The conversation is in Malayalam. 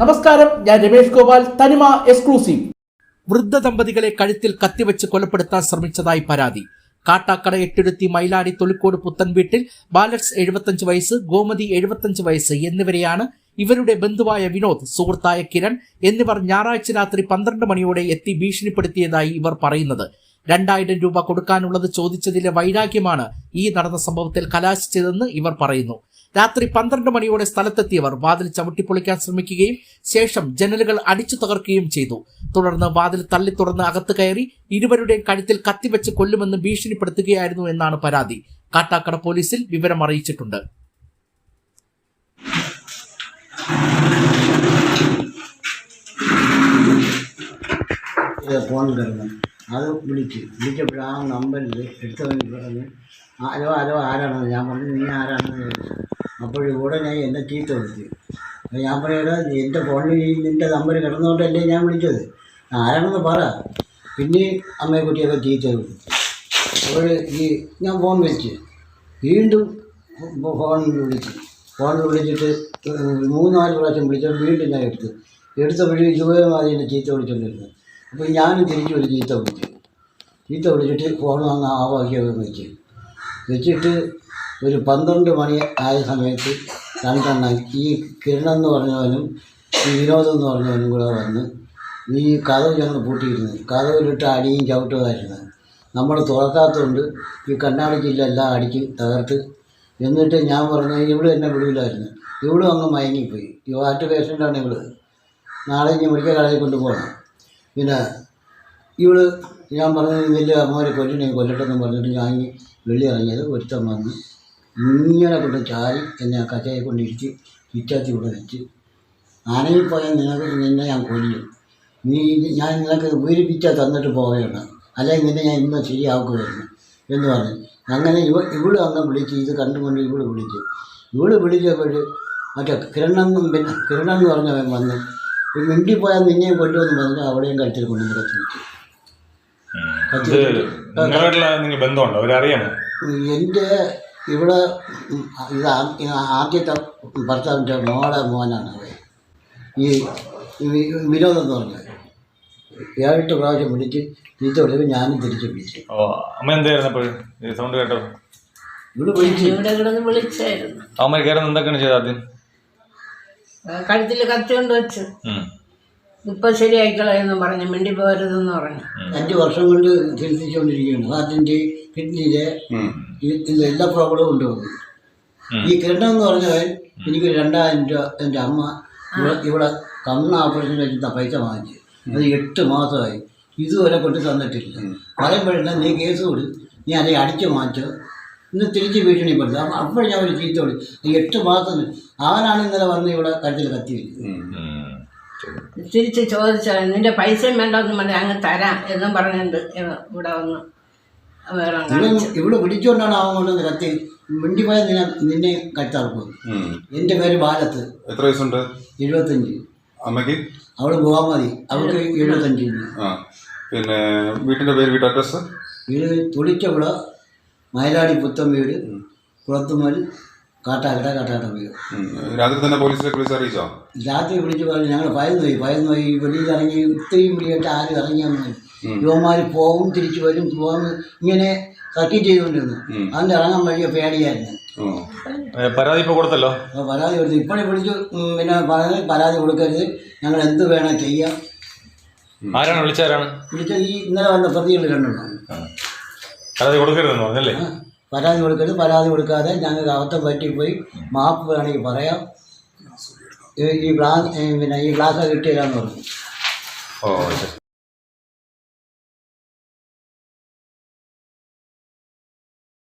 നമസ്കാരം ഞാൻ രമേഷ് ഗോപാൽ തനിമ എക്സ്ക്ലൂസീവ്. വൃദ്ധ ദമ്പതികളെ കഴുത്തിൽ കത്തിവെച്ച് കൊലപ്പെടുത്താൻ ശ്രമിച്ചതായി പരാതി. കാട്ടാക്കട എട്ടിടുത്തി മൈലാടി തൊളിക്കോട് പുത്തൻ വീട്ടിൽ ബാലക്സ് എഴുപത്തഞ്ച് വയസ്സ് ഗോമതി എഴുപത്തഞ്ച് വയസ്സ് എന്നിവരെയാണ് ഇവരുടെ ബന്ധുവായ വിനോദ് സുഹൃത്തായ കിരൺ എന്നിവർ ഞായറാഴ്ച രാത്രി പന്ത്രണ്ട് മണിയോടെ എത്തി ഭീഷണിപ്പെടുത്തിയതായി ഇവർ പറയുന്നത്. രണ്ടായിരം രൂപ കൊടുക്കാനുള്ളത് ചോദിച്ചതിലെ വൈരാഗ്യമാണ് ഈ നടന്ന സംഭവത്തിൽ കലാശിച്ചതെന്ന് ഇവർ പറയുന്നു. രാത്രി പന്ത്രണ്ട് മണിയോടെ സ്ഥലത്തെത്തിയവർ വാതിൽ ചവിട്ടിപ്പൊളിക്കാൻ ശ്രമിക്കുകയും ശേഷം ജനലുകൾ അടിച്ചു തകർക്കുകയും ചെയ്തു. തുടർന്ന് വാതിൽ തള്ളി തുറന്ന് അകത്ത് കയറി ഇരുവരുടെയും കഴുത്തിൽ കത്തിവെച്ച് കൊല്ലുമെന്ന് ഭീഷണിപ്പെടുത്തുകയായിരുന്നു എന്നാണ് പരാതി. കാട്ടാക്കട പോലീസിൽ വിവരം അറിയിച്ചിട്ടുണ്ട്. ഫോൺ അത് വിളിച്ചു വിളിച്ചപ്പോൾ ആ നമ്പറിൽ എടുത്തവൻ പറഞ്ഞു ഹലോ ഹലോ ആരാണെന്ന് ഞാൻ പറഞ്ഞു നീ ആരാണെന്ന് ചോദിച്ചു. അപ്പോൾ ഉടനെ എന്നെ ചീത്ത വിളിച്ചു. അപ്പോൾ ഞാൻ പറയടാ എന്റെ ഫോണിൽ നിന്റെ നമ്പർ കിടന്നുകൊണ്ടല്ലേ ഞാൻ വിളിച്ചത്? ആരാണെന്ന് പറ. പിന്നെ അമ്മയെ കുട്ടിയൊക്കെ ചീത്ത വിളിച്ചു. അപ്പോൾ ഈ ഞാൻ ഫോൺ വെച്ച്. വീണ്ടും ഫോണിൽ വിളിച്ചു. ഫോണിൽ വിളിച്ചിട്ട് മൂന്നാൽ പ്രാവശ്യം വിളിച്ചപ്പോൾ വീണ്ടും ഞാൻ എടുത്തു. എടുത്തപ്പോഴും ഇതുപോലെ എന്റെ ചീത്ത വിളിച്ചുകൊണ്ടിരുന്നു അപ്പോൾ ഞാനും തിരിച്ചു ഒരു ചീത്ത വിളിച്ചു. ചീത്ത വിളിച്ചിട്ട് ഫോൺ വന്ന് ആവാക്കിയൊക്കെ വെച്ച്. വെച്ചിട്ട് ഒരു പന്ത്രണ്ട് മണി ആയ സമയത്ത് രണ്ടെണ്ണം ഈ കിരൺ എന്ന് പറഞ്ഞവനും ഈ വിനോദം എന്ന് പറഞ്ഞവനും കൂടെ വന്ന് ഈ കഥവ് ഞങ്ങൾ പൂട്ടിയിരുന്നു. കഥവിലിട്ട് അടിയും ചവിട്ടുമായിരുന്നു. നമ്മൾ തുറക്കാത്തതുകൊണ്ട് ഈ കണ്ണാടി ചില്ലെല്ലാം അടിച്ച് തകർത്ത് എന്നിട്ട് ഞാൻ പറഞ്ഞു ഇവിടെ എന്നെ വിടില്ലായിരുന്നു ഇവിടെ അങ്ങ് മയങ്ങിപ്പോയി. ഈ വാറ്റ് പേഷ്യന്റാണ് ഇവിടെ നാളെ ഇനി മെഡിക്കൽ കടയിൽ കൊണ്ടുപോകണം. പിന്നെ ഇവൾ ഞാൻ പറഞ്ഞു വലിയ അമ്മമാരെ കൊല്ലണേ കൊല്ലട്ടെന്ന് പറഞ്ഞിട്ട് ഞാൻ വെള്ളി ഇറങ്ങിയത് ഒരുത്തം വന്ന് ഇങ്ങനെ കൊണ്ട് ചാരി എന്നെ ആ കച്ചയെ കൊണ്ട് ഇടിച്ച് ചുറ്റാത്തി ഇവിടെ വെച്ച് ആനയിപ്പോയാൽ നിനക്ക് നിന്നെ ഞാൻ കൊല്ലും. നീ ഞാൻ നിനക്ക് പിറ്റ തന്നിട്ട് പോവുകയാണ് അല്ലെങ്കിൽ നിന്നെ ഞാൻ ഇന്ന് ശരിയാക്കുമായിരുന്നു എന്ന് പറഞ്ഞു. അങ്ങനെ ഇവ ഇവൾ അന്ന് വിളിച്ച് ഇത് കണ്ടുകൊണ്ട് ഇവൾ വിളിച്ചു. ഇവൾ വിളിച്ചപ്പോൾ മറ്റേ കിരണെന്നും പിന്നെ കിരണെന്ന് പറഞ്ഞവൻ വന്ന് ഒരു മിണ്ടിപ്പോയാൽ നിന്നെയും കൊല്ലുമെന്ന് പറഞ്ഞു അവിടെയും കഴുത്തിൽ കൊണ്ടു എന്റെ വെച്ചു ഇത് നിങ്ങളുമായിട്ടുള്ള നിങ്ങൾ ബന്ധമുണ്ടോ? അവരറിയാമോ? എന്റെ ഇവിടെ ഇത് ആ- ഇത് ആദ്യത്തെ ഭർത്താവിന്റെ മോളെ മോനാണ് അവൻ. ഈ വിനോദം എന്ന് പറഞ്ഞത് ഏഴെട്ട് പ്രാവശ്യം വിളിച്ച് തിരിച്ചു വിളിച്ചപ്പോൾ ഞാനും തിരിച്ചു വിളിച്ചു. ഓ അമ്മ എന്തായിരുന്നു അപ്പോൾ? ഈ സൗണ്ട് കേട്ടോ ഇവിടെ വിളിച്ച് ഇവിടെ കിടന്ന് വിളിച്ചായിരുന്നു. അമ്മ കയറുന്ന എന്തൊക്കെയാണ് ചെയ്തത് ആദ്യം? കഴുത്തിൽ കത്തിക്കൊണ്ട് വെച്ചു. ഉം. ഇപ്പൊ ശരിയായിക്കളെന്ന് പറഞ്ഞു മിണ്ടി പോരുതെന്ന് പറഞ്ഞു അഞ്ച് വർഷം കൊണ്ട് ചികിത്സിച്ചുകൊണ്ടിരിക്കുകയാണ്. ഹാർട്ടിന്റെ കിഡ്നിന്റെ എല്ലാ പ്രോബ്ലവും ഉണ്ട് ഈ കിരണം എന്ന് പറഞ്ഞാൽ എനിക്ക് രണ്ടായിരം രൂപ എന്റെ അമ്മ ഇവിടെ ഇവിടെ കണ്ണ് ഓപ്പറേഷൻ വെച്ചിട്ട് പൈസ വാങ്ങിച്ചു. അത് എട്ട് മാസമായി. ഇതുവരെ കൊണ്ട് തന്നിട്ടില്ല. പറയുമ്പോഴല്ല നീ കേസ് കൊടു. നീ അല്ലെങ്കിൽ അടിച്ചു മാറ്റോ? ഇന്ന് തിരിച്ച് ഭീഷണിപ്പെടുത്തുക അപ്പോൾ ഞാൻ ഒരു ചീത്ത വിളി നീ എട്ട് മാസം അവനാണ് ഇന്നലെ വന്ന് ഇവിടെ കഴുത്തിൽ കത്തി. തിരിച്ച് ചോദിച്ചാൽ നിന്റെ പൈസയും വേണ്ടെന്ന് പറഞ്ഞാൽ അങ്ങ് തരാം എന്നും പറഞ്ഞിട്ടുണ്ട് ഇവ- ഇവിടെ വന്ന്. വേറെ ഇവിടെ പിടിച്ചുകൊണ്ടാണ് അവൻ കൊണ്ടുവന്ന് കത്തി. മിണ്ടിപ്പോയ നിന്നെ നിന്നെ കഴുത്തറക്കും എന്റെ എന്റെ പേര് ബാലത്ത്. എത്ര വയസ്സുണ്ട്? എഴുപത്തഞ്ച്. അമ്മയ്ക്ക്? അവൾ പോവാൻ മതി അവൾക്ക് എഴുപത്തഞ്ച്. പിന്നെ വീട്ടിന്റെ പേര് വീട്ട് അഡ്രസ് വീട് തുളിച്ചവിള മയിലാടി പുത്തം വീട്. കുളത്തുമൽ കാട്ടാക്കട കാട്ടാട്ട വീട്. രാത്രി തന്നെ പോലീസിനെ വിളിച്ച് അറിയിച്ചോ? രാത്രി വിളിച്ച് പറഞ്ഞു. ഞങ്ങൾ ഭയന്നു പോയി. ഭയന്നു പോയി. വെളിയിൽ ഇറങ്ങി ഇത്രയും വിളിയായിട്ട് ആരും ഇറങ്ങിയാൽ യുവമാർ പോവും തിരിച്ചു വരും പോകും ഇങ്ങനെ സഖ്യം ചെയ്തുകൊണ്ടിരുന്നു. അതിന്റെ ഇറങ്ങാൻ വഴിയ പേടിയായിരുന്നു. പരാതി ഇപ്പോൾ കൊടുത്തല്ലോ? പരാതി കൊടുത്തു. ഇപ്പോഴേ വിളിച്ചു. പിന്നെ പറഞ്ഞത് പരാതി കൊടുക്കരുത്. ഞങ്ങൾ എന്ത് വേണം ചെയ്യാം. ആരാണ് വിളിച്ചാരാണ് വിളിച്ചത് ഈ ഇന്നലെ വന്ന പ്രതികൾ രണ്ടെണ്ണം പരാതി കൊടുക്കരുതെന്ന് പറഞ്ഞല്ലേ? പരാതി കൊടുക്കരുത്. പരാതി കൊടുക്കാതെ ഞങ്ങൾക്ക് അബദ്ധം പറ്റിപ്പോയി മാപ്പ് വേണമെങ്കിൽ പറയാം. ഈ- ഈ ഗ്ലാസ് പിന്നെ ഈ ഗ്ലാസ് കിട്ടിയതാന്ന് പറഞ്ഞു. ഓ ശരി.